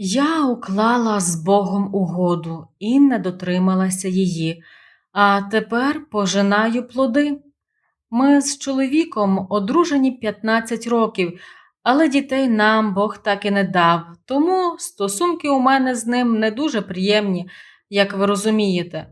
Я уклала з Богом угоду і не дотрималася її, а тепер пожинаю плоди. Ми з чоловіком одружені 15 років, але дітей нам Бог так і не дав, тому стосунки у мене з ним не дуже приємні, як ви розумієте.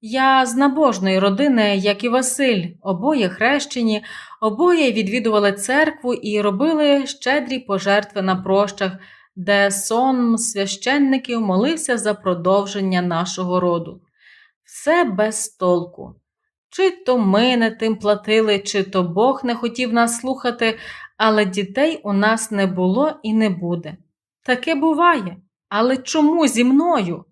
Я з набожної родини, як і Василь, обоє хрещені, обоє відвідували церкву і робили щедрі пожертви на прощах, де сон священників молився за продовження нашого роду. Все без толку. Чи то ми не тим платили, чи то Бог не хотів нас слухати, але дітей у нас не було і не буде. Таке буває. Але чому зі мною?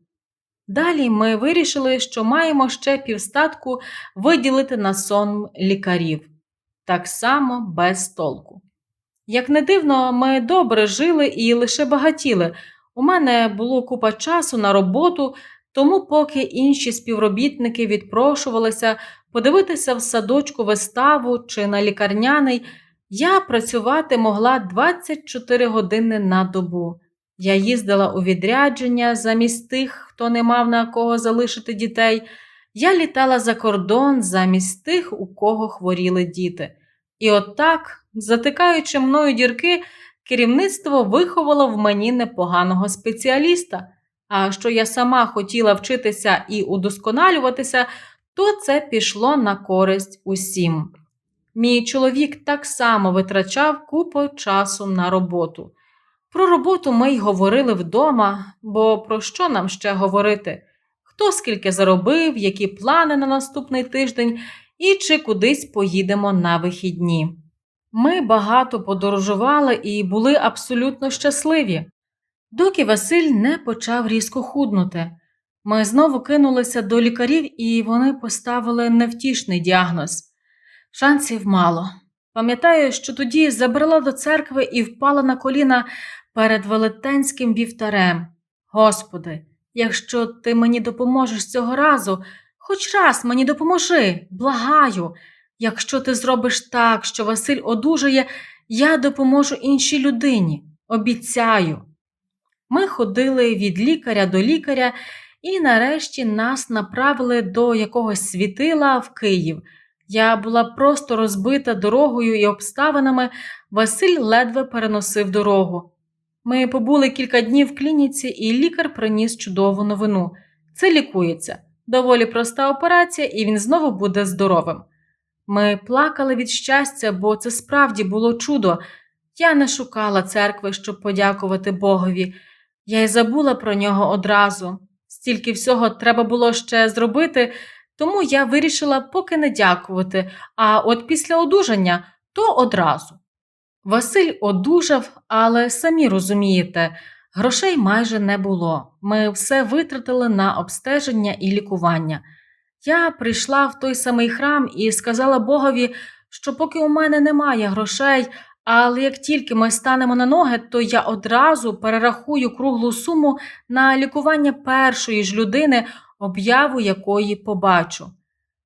Далі ми вирішили, що маємо ще півстатку виділити на сон лікарів. Так само без толку. Як не дивно, ми добре жили і лише багатіли. У мене було купа часу на роботу, тому, поки інші співробітники відпрошувалися подивитися в садочку виставу чи на лікарняний, я працювати могла 24 години на добу. Я їздила у відрядження замість тих, хто не мав на кого залишити дітей. Я літала за кордон замість тих, у кого хворіли діти. І отак, затикаючи мною дірки, керівництво виховало в мені непоганого спеціаліста. А що я сама хотіла вчитися і удосконалюватися, то це пішло на користь усім. Мій чоловік так само витрачав купу часу на роботу. Про роботу ми й говорили вдома, бо про що нам ще говорити? Хто скільки заробив, які плани на наступний тиждень і чи кудись поїдемо на вихідні. Ми багато подорожували і були абсолютно щасливі, доки Василь не почав різко худнути. Ми знову кинулися до лікарів, і вони поставили невтішний діагноз. Шансів мало. Пам'ятаю, що тоді забрала до церкви і впала на коліна перед велетенським вівтарем. Господи, якщо ти мені допоможеш цього разу, хоч раз мені допоможи, благаю. Якщо ти зробиш так, що Василь одужає, я допоможу іншій людині. Обіцяю. Ми ходили від лікаря до лікаря, і нарешті нас направили до якогось світила в Київ. Я була просто розбита дорогою і обставинами, Василь ледве переносив дорогу. Ми побули кілька днів в клініці, і лікар приніс чудову новину. Це лікується. Доволі проста операція, і він знову буде здоровим. Ми плакали від щастя, бо це справді було чудо. Я не шукала церкви, щоб подякувати Богові. Я й забула про нього одразу. Стільки всього треба було ще зробити, тому я вирішила поки не дякувати, а от після одужання то одразу. Василь одужав, але самі розумієте, грошей майже не було. Ми все витратили на обстеження і лікування. Я прийшла в той самий храм і сказала Богові, що поки у мене немає грошей, але як тільки ми станемо на ноги, то я одразу перерахую круглу суму на лікування першої ж людини, об'яву якої побачу.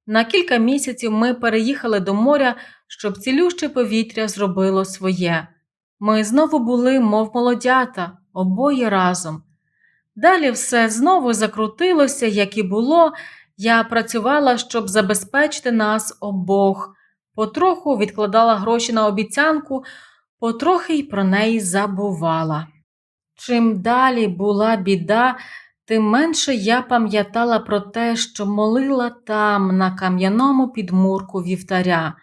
На кілька місяців ми переїхали до моря, щоб цілюще повітря зробило своє. Ми знову були, мов молодята, обоє разом. Далі все знову закрутилося, як і було. Я працювала, щоб забезпечити нас обох, потроху відкладала гроші на обіцянку, потрохи й про неї забувала. Чим далі була біда, тим менше я пам'ятала про те, що молила там, на кам'яному підмурку вівтаря.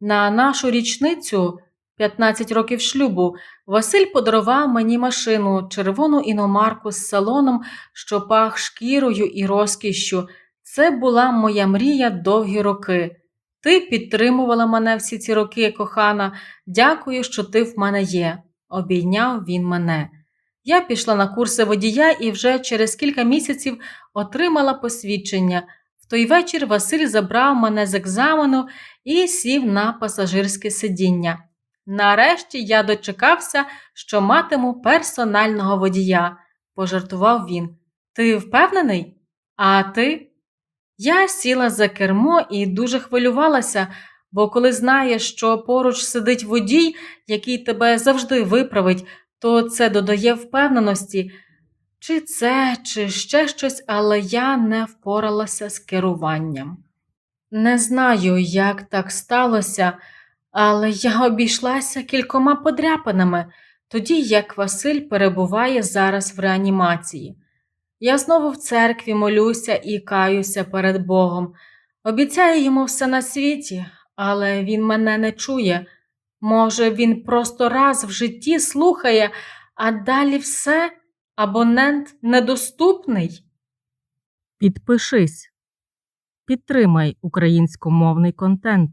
На нашу річницю, 15 років шлюбу, Василь подарував мені машину, червону іномарку з салоном, що пах шкірою і розкішшю. Це була моя мрія довгі роки. Ти підтримувала мене всі ці роки, кохана. Дякую, що ти в мене є. Обійняв він мене. Я пішла на курси водія і вже через кілька місяців отримала посвідчення. В той вечір Василь забрав мене з екзамену і сів на пасажирське сидіння. Нарешті я дочекався, що матиму персонального водія, пожартував він. Ти впевнений? А ти? Я сіла за кермо і дуже хвилювалася, бо коли знаєш, що поруч сидить водій, який тебе завжди виправить, то це додає впевненості, чи це, чи ще щось, але я не впоралася з керуванням. Не знаю, як так сталося, але я обійшлася кількома подряпинами, тоді як Василь перебуває зараз в реанімації. Я знову в церкві молюся і каюся перед Богом. Обіцяю йому все на світі, але він мене не чує. Може, він просто раз в житті слухає, а далі все абонент недоступний. Підпишись. Підтримай українськомовний контент.